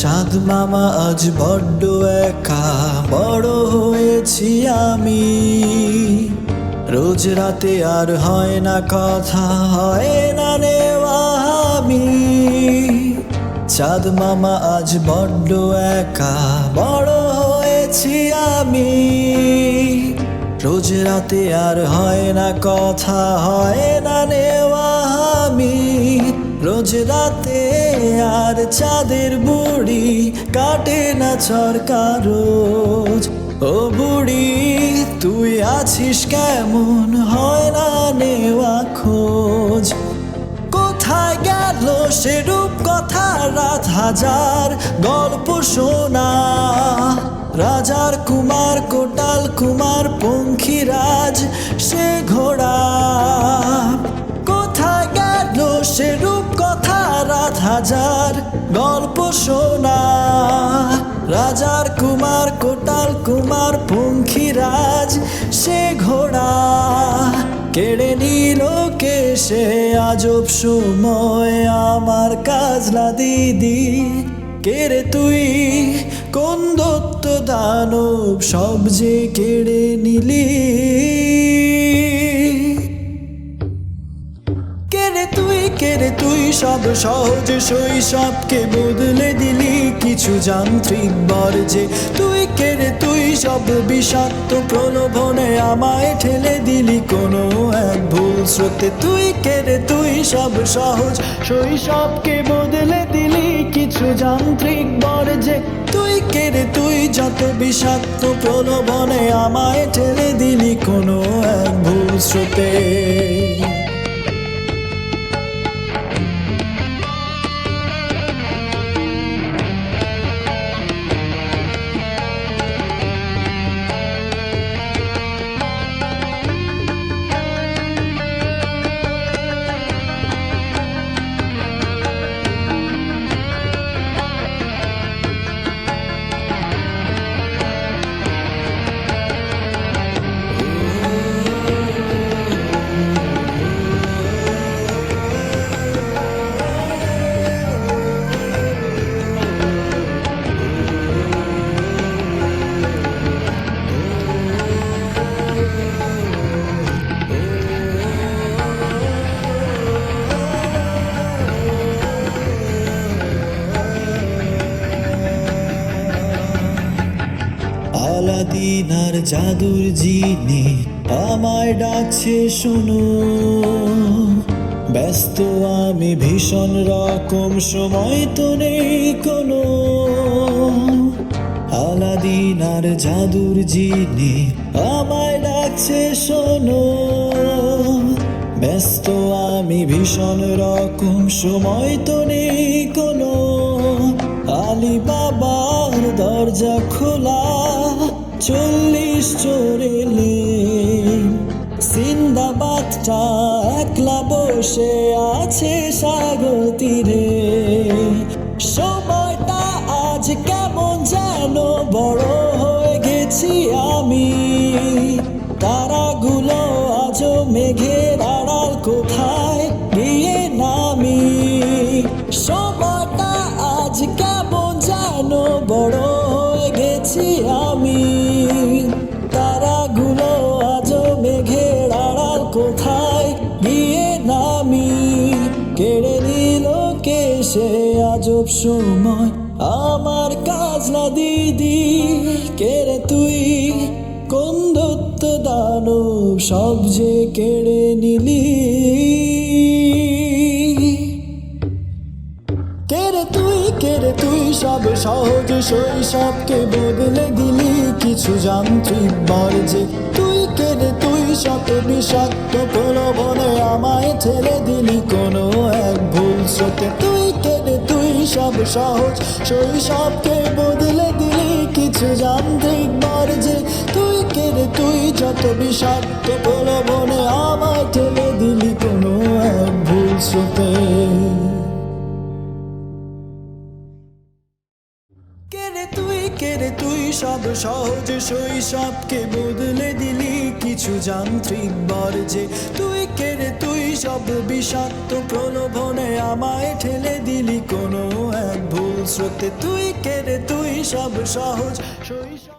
চাঁদ মামা আজ বড্ড একা, বড় হয়েছি আমি। রোজ রাতে আর হয় না কথা, হয় না নেওয়া আমি। চাঁদ মামা আজ বড্ড একা, বড় হয়েছি আমি। রোজ রাতে আর হয় না কথা, হয় না নেওয়া আমি। রোজ রাতে আর চাঁদের বুড়ি কাটে না চরকা রোজ। ও বুড়ি, তুই আছিস কেমন? হয় না নেওয়া খোঁজ। কোথায় গেল সে রূপ কথা রাত হাজার গল্প শোনা। রাজার কুমার, কোটাল কুমার, পঙ্খিরাজ, সে ঘোড়া। হাজার গল্প শোনা। রাজার কুমার, কোটাল কুমার, পঙ্খিরাজ, সে ঘোড়া। কেড়ে নিল কে সে আজব সময় আমার কাজলা দিদি। কেড়ে তুই, কোন দত্ত দানব সব যে কেড়ে নিলি? তুই তুই সব সহজ শৈশবকে বদলে দিলি কিছু যান্ত্রিক বর্জে তুই কেড়ে তুই সব বিষাক্ত প্রলোভনে আমায় ঠেলে দিলি কোনো এক ভুল স্রোতে। তুই কেড়ে তুই সব সহজ শৈশবকে বদলে দিলি কিছু যান্ত্রিক বর্জে তুই কেড়ে তুই যত বিষাক্ত প্রলোভনে আমায় ঠেলে দিলি কোনো এক ভুল স্রোতে। আলাদিন আর জাদুর জিনি আমায় ডাকছে, শোনো। ব্যস্ত আমি ভীষণ রকম সময় তো নেই কোনো। আলাদিন আর জাদুর জিনি আমায় ডাকছে, শোনো। ব্যস্ত আমি ভীষণ রকম সময় তো নেই কোনো। আলি বাবার দরজা খোলা। চল্লিশ চোরেলে সিন্দাবাদটা একলা বসে আছে সাগর তীরে। সময়টা আজ কেমন যেন বড় হয়ে গেছি আমি। তারাগুলো আজও মেঘের আজব সময় আমার কাজ না দিদি। কেড়ে তুই? কোন দত্ত দানব সব যে কেড়ে নিলি? কেড়ে তুই? কেড়ে তুই? সব সহজ শৈশবকে বদলে দিলি। কিছু যান্ত্রিক বর্জে তুই। কেড়ে তুই? শত বিষাক্ত প্রলোভনে আমায় ঠেলে দিলি। কোনো এক ভুল স্রোতে তুই তুই সব সহজ শৈশবকে বদলে দিলি কিছু যান্ত্রিক বর্জে। তুই কেড়ে তুই যত বিষাক্ত প্রলোভনে আমায় ঠেলে দিলি কোনো এক ভুল স্রোতে। কেড়ে তুই সব সহজ বদলে দিলি কিছু যান্ত্রিক যে তুই কেড়ে তুই সব বিষাক্ত প্রলোভনে আমায় ঠেলে দিলি কোনো এক ভুল। স্রোতে তুই কেড়ে তুই সব সহজ।